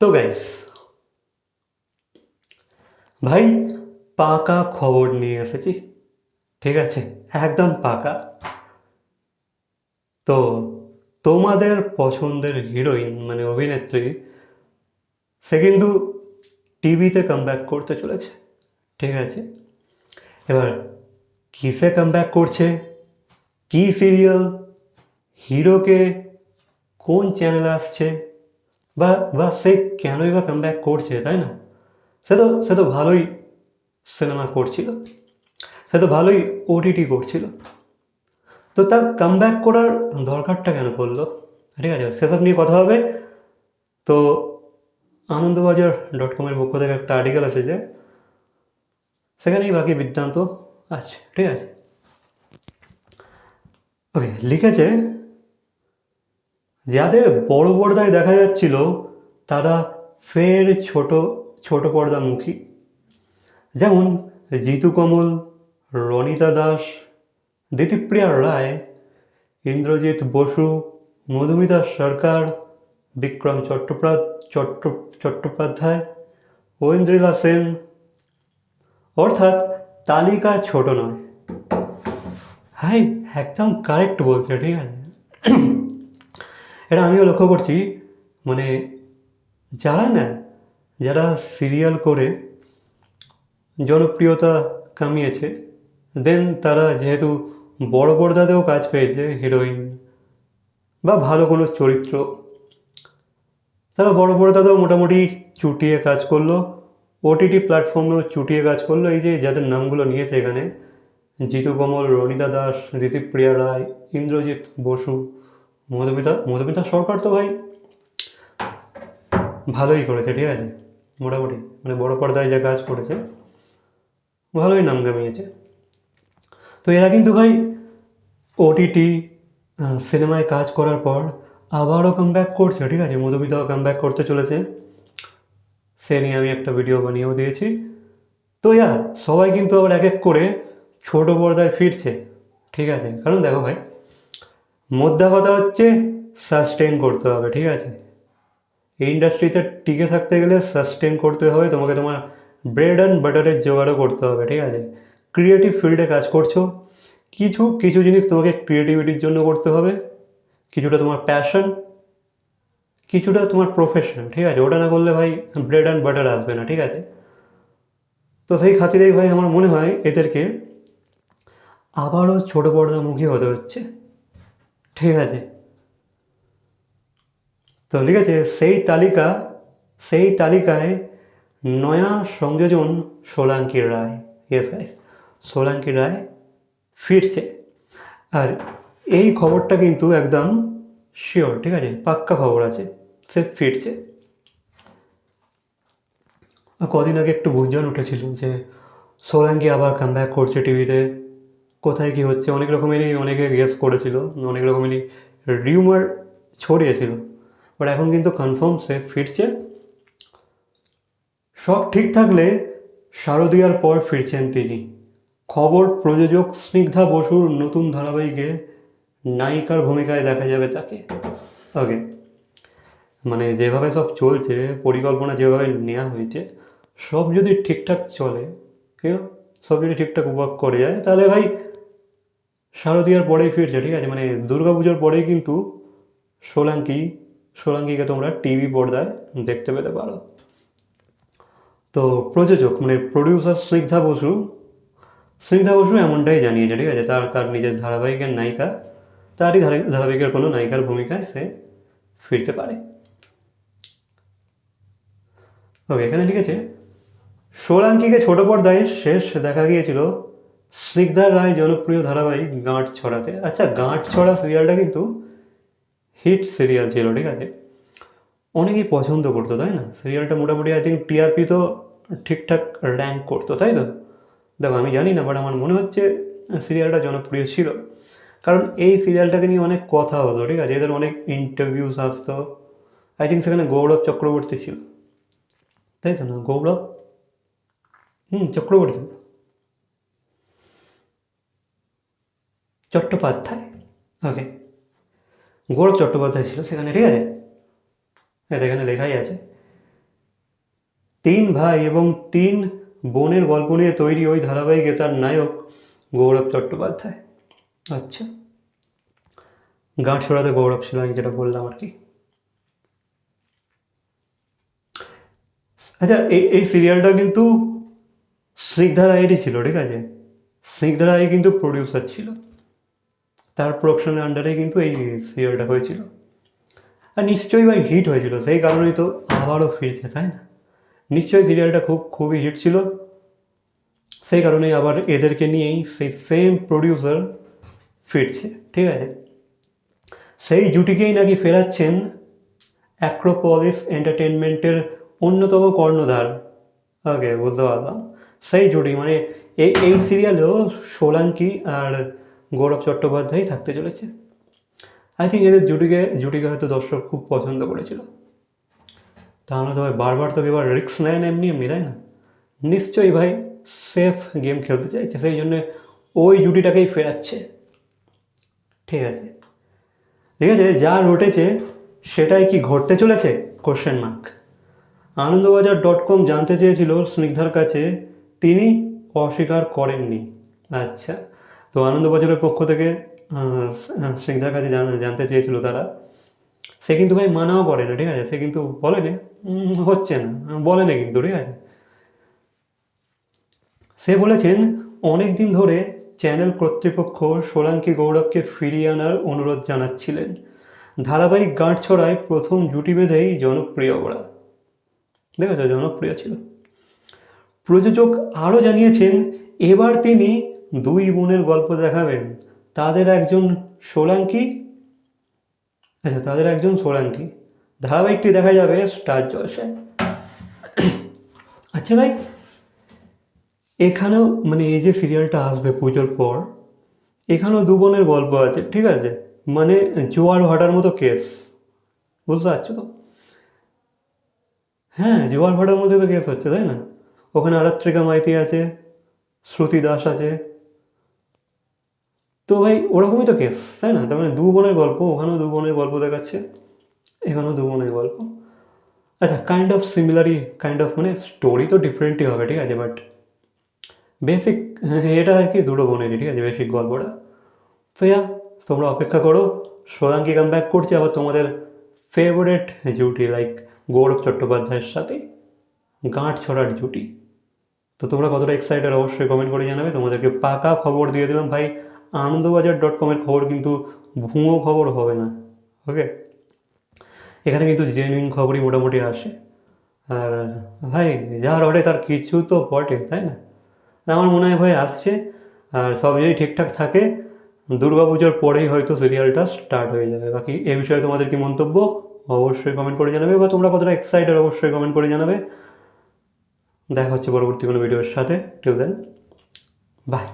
তো গাইস ভাই পাকা খবর নিয়ে এসেছি, ঠিক আছে? একদম পাকা। তো তোমাদের পছন্দের হিরোইন মানে অভিনেত্রী, সে কিন্তু টিভিতে কামব্যাক করতে চলেছে, ঠিক আছে? এবার কিসে কামব্যাক করছে? কি সিরিয়াল হিরোকে কোন চ্যানেলে আসছে? বা বা সে কেনই বা কাম ব্যাক করছে, তাই না? সে তো সে তো ভালোই সিনেমা করছিল। সে তো ভালোই ওটিটি করছিল। তো তার কামব্যাক করার দরকারটা কেন পড়ল? ঠিক আছে, সেসব নিয়ে কথা হবে। তো আনন্দবাজার ডট কমের পক্ষ থেকে একটা আর্টিকেল এসেছে। সেখানেই বাকি বৃত্তান্ত আছে, ঠিক আছে? ওকে লিখেছে যাদের বড় পর্দায় দেখা যাচ্ছিল, তারা ফের ছোট ছোট পর্দামুখী। যেমন জিতু কমল, রনিতা দাস দিতিপ্রিয়া রায়, ইন্দ্রজিৎ বসু, মধুমিতা সরকার, বিক্রম চট্টোপা চট্ট, চট্টোপাধ্যায়, ঐন্দ্রিলা সেন। অর্থাৎ তালিকা ছোট নয়। হাই, একদম কারেক্ট বলছে, ঠিক আছে। এটা আমিও লক্ষ্য করছি মানে যারা না, যারা সিরিয়াল করে জনপ্রিয়তা কামিয়েছে দেন তারা যেহেতু বড় পর্দাতেও কাজ পেয়েছে হিরোইন বা ভালো কোনো চরিত্র, তারা বড় পর্দাতেও মোটামুটি চুটিয়ে কাজ করল ওটিটি প্ল্যাটফর্মেও চুটিয়ে কাজ করল, এই যে যাদের নামগুলো নিয়েছে এখানে, জিতু কমল, রনিতা দাস ঋতিপ্রিয়া রায়, ইন্দ্রজিৎ বসু মধুমিতা মধুমিতা সরকার তো ভাই ভালোই করেছে, ঠিক আছে? মোটামুটি মানে বড় পর্দায় যা কাজ করেছে, ভালোই নাম কামিয়েছে তো এরা কিন্তু ভাই ওটিটি সিনেমায় কাজ করার পর আবারও কাম ব্যাক করছে, ঠিক আছে? মধুমিতাও কাম ব্যাক করতে চলেছে। সে নিয়ে আমি একটা ভিডিও বানিয়েও দিয়েছি। তো ইয়া সবাই কিন্তু আবার এক এক করে ছোট পর্দায় ফিরছে, ঠিক আছে? কারণ দেখো ভাই মোদ্দা কথা হচ্ছে সাস্টেন করতে হবে, ঠিক আছে? এই ইন্ডাস্ট্রিতে টিকে থাকতে গেলে সাস্টেন করতে হবে, তোমাকে তোমার ব্রেড অ্যান্ড বাটারের জোগাড়ও করতে হবে, ঠিক আছে? ক্রিয়েটিভ ফিল্ডে কাজ করছ, কিছু কিছু জিনিস তোমাকে ক্রিয়েটিভিটির জন্য করতে হবে, কিছুটা তোমার প্যাশন কিছুটা তোমার প্রফেশন ঠিক আছে? ওটা না করলে ভাই ব্রেড অ্যান্ড বাটার আসবে না, ঠিক আছে? তো সেই খাতিরেই ভাই আমার মনে হয় এদেরকে আবারও ছোট পর্দামুখী হতে হচ্ছে। ঠিক আছে। তো ঠিক আছে সেই তালিকা, সেই তালিকায় নয়া সংযোজন সোলাঙ্কি রায় ইয়েস গাইস সোলাঙ্কি রায় ফিরছে। আর এই খবরটা কিন্তু একদম শিওর ঠিক আছে, পাক্কা খবর আছে, সে ফিরছে। কদিন আগে একটু গুঞ্জন উঠেছিল যে সোলাঙ্কি আবার কামব্যাক করছে টিভিতে কোথায় কি হচ্ছে? অনেক রকমেরই, অনেকে গেস করেছিল, অনেক রকমেরই রিউমার ছড়িয়েছিল। বাট এখন কিন্তু কনফার্ম সে ফিরছে। সব ঠিক থাকলে শারদীয়ার পর ফিরছেন তিনি। খবর প্রযোজক স্নিগ্ধা বসুর নতুন ধারাবাহিকে নায়িকার ভূমিকায় দেখা যাবে তাকে। ওকে মানে যেভাবে সব চলছে, পরিকল্পনা যেভাবে নেওয়া হয়েছে, সব যদি ঠিকঠাক চলে আছে? সব যদি ঠিকঠাক ওয়ার্ক করে যায়, তাহলে ভাই শারদীয়ার পরেই ফিরছে ঠিক আছে? মানে দুর্গা পুজোর পরেই কিন্তু সোলাঙ্কি, সোলাঙ্কিকে তোমরা টিভি পর্দায় দেখতে পেতে পারো। তো প্রযোজক মানে প্রডিউসার স্নিগ্ধা বসু স্নিগ্ধা বসু এমনটাই জানিয়েছে, ঠিক আছে? তার তার নিজের ধারাবাহিকের নায়িকা, তারই ধারাবাহিকের কোনো নায়িকার ভূমিকায় সে ফিরতে পারে। ওকে এখানে লিখেছে, সোলাঙ্কিকে ছোট পর্দায় শেষ দেখা গিয়েছিল স্নিগ্ধা রায় জনপ্রিয় ধারাবাহিক গাঁট ছড়াতে। আচ্ছা গাঁট ছড়া সিরিয়ালটা কিন্তু হিট সিরিয়াল ছিল, ঠিক আছে? অনেকেই পছন্দ করতো, তাই না? সিরিয়ালটা মোটামুটি আই থিঙ্ক টিআরপি তো ঠিকঠাক র্যাঙ্ক করতো, তাই তো? দেখো, আমি জানি না বাট আমার মনে হচ্ছে সিরিয়ালটা জনপ্রিয় ছিল। কারণ এই সিরিয়ালটাকে নিয়ে অনেক কথা হতো, ঠিক আছে? এদের অনেক ইন্টারভিউস আসতো। আই থিঙ্ক সেখানে গৌরব চক্রবর্তী ছিল। তাই তো না? গৌরব? হুম, চক্রবর্তী। চট্টোপাধ্যায়? ওকে গৌরব চট্টোপাধ্যায় ছিল সেখানে, ঠিক আছে? এটা এখানে লেখাই আছে। তিন ভাই এবং তিন বোনের গল্প নিয়ে তৈরি ওই ধারাবাহিকে তার নায়ক গৌরব চট্টোপাধ্যায়। আচ্ছা। গাঁট ছড়াতে গৌরব ছিল, আমি যেটা বললাম আর কি। আচ্ছা এই এই সিরিয়ালটা কিন্তু স্নিগ্ধা রায়েরই ছিল, ঠিক আছে? স্নিগ্ধা রায় কিন্তু প্রডিউসার ছিল। তার প্রোডাকশনের আন্ডারে কিন্তু এই সিরিয়ালটা হয়েছিল। আর নিশ্চয়ই ভাই হিট হয়েছিল, সেই কারণেই তো আবারও ফিরছে, তাই না? নিশ্চয়ই সিরিয়ালটা খুব, খুবই হিট ছিল। সেই কারণেই আবার এদেরকে নিয়েই সেই সেম প্রডিউসার ফিরছে, ঠিক আছে? সেই জুটিকেই নাকি ফেরাচ্ছেন অ্যাক্রোপলিস এন্টারটেনমেন্টের অন্যতম কর্ণধার। ওকে বুঝতে পারলাম। সেই জুটি মানে এই এই সিরিয়ালেও সোলাঙ্কি আর গৌরব চট্টোপাধ্যায় থাকতে চলেছে। আই থিঙ্ক এদের জুটিকে জুটিকে হয়তো দর্শক খুব পছন্দ করেছিল। তাহলে তো ভাই বারবার তো এবার রিক্স নেয় না, এমনি এমনি, তাই না? নিশ্চয়ই ভাই সেফ গেম খেলতে চাইছে, সেই জন্য ওই জুটিটাকেই ফেরাচ্ছে। ঠিক আছে। ঠিক আছে, যা রটেছে সেটাই কি ঘটতে চলেছে? Question mark Anandabazar dot com জানতে চেয়েছিল স্নিগ্ধার কাছে, তিনি অস্বীকার করেননি। আচ্ছা। তো আনন্দবাজারের পক্ষ থেকে স্নিগ্ধার কাছে জান- জানতে চেয়েছিল তারা। সে কিন্তু ভাই মানাও করে না ঠিক আছে? সে কিন্তু বলেনি উম, হচ্ছে না বলে বলেনি কিন্তু ঠিক আছে? সে বলেছেন অনেক দিন ধরে চ্যানেল কর্তৃপক্ষ সোলাঙ্কি গৌরবকে ফিরিয়ে আনার অনুরোধ জানাচ্ছিলেন। ধারাবাহিক গাঁট ছড়ায় প্রথম জুটি বেঁধেই জনপ্রিয় ওরা। দেখেছ? জনপ্রিয় ছিল। প্রযোজক আরও জানিয়েছেন এবার তিনি দুই বোনের গল্প দেখাবেন। তাদের একজন সোলাঙ্কি। আচ্ছা তাদের একজন সোলাঙ্কি। ধারাবাহিকটি দেখা যাবে স্টার জলসায় আচ্ছা ভাই এখানেও মানে এই যে সিরিয়ালটা আসবে পুজোর পর, এখানেও দু বোনের গল্প আছে, ঠিক আছে? মানে জোয়ার ভাটার মতো কেস বুঝতে পারছ তো? হ্যাঁ জোয়ার ভাটার মধ্যে তো কেস হচ্ছে, তাই না? ওখানে আরাত্রিকা মাইতি আছে, শ্রুতি দাস আছে তো ভাই, ওরকমই তো কেস তাই না? তার মানে দু বোনের গল্প, ওখানেও দু বোনের গল্প দেখাচ্ছে, এখানেও দু বোনের গল্প। আচ্ছা কাইন্ড অফ সিমিলারই কাইন্ড অফ মানে স্টোরি তো ডিফারেন্টই হবে, ঠিক আছে? বাট বেসিক এটা আর কি দুটো বোনেরই, ঠিক আছে? বেসিক গল্পটা। তো ইয়া তোমরা অপেক্ষা করো সোলাঙ্কি কাম ব্যাক করছে, আবার তোমাদের ফেভারেট জুটি লাইক গৌরব চট্টোপাধ্যায়ের সাথে গাঁট ছড়ার জুটি। তো তোমরা কতটা এক্সাইটেড অবশ্যই কমেন্ট করে জানাবে। তোমাদেরকে পাকা খবর দিয়ে দিলাম, ভাই। আনন্দবাজার ডট কমের খবর কিন্তু ভুয়ো খবর হবে না ওকে এখানে কিন্তু জেনুইন খবরই মোটামুটি আসে। আর ভাই যা রটে তার কিছু তো বটে, তাই না? আমার মনে হয় ভাই আসছে, আর সব যদি ঠিকঠাক থাকে দুর্গাপুজোর পরেই হয়তো সিরিয়ালটা স্টার্ট হয়ে যাবে। বাকি এ বিষয়ে তোমাদের কি মন্তব্য, অবশ্যই কমেন্ট করে জানাবে, বা তোমরা কতটা এক্সাইটেড অবশ্যই কমেন্ট করে জানাবে। দেখা হচ্ছে পরবর্তী কোনো ভিডিওর সাথে। Till then by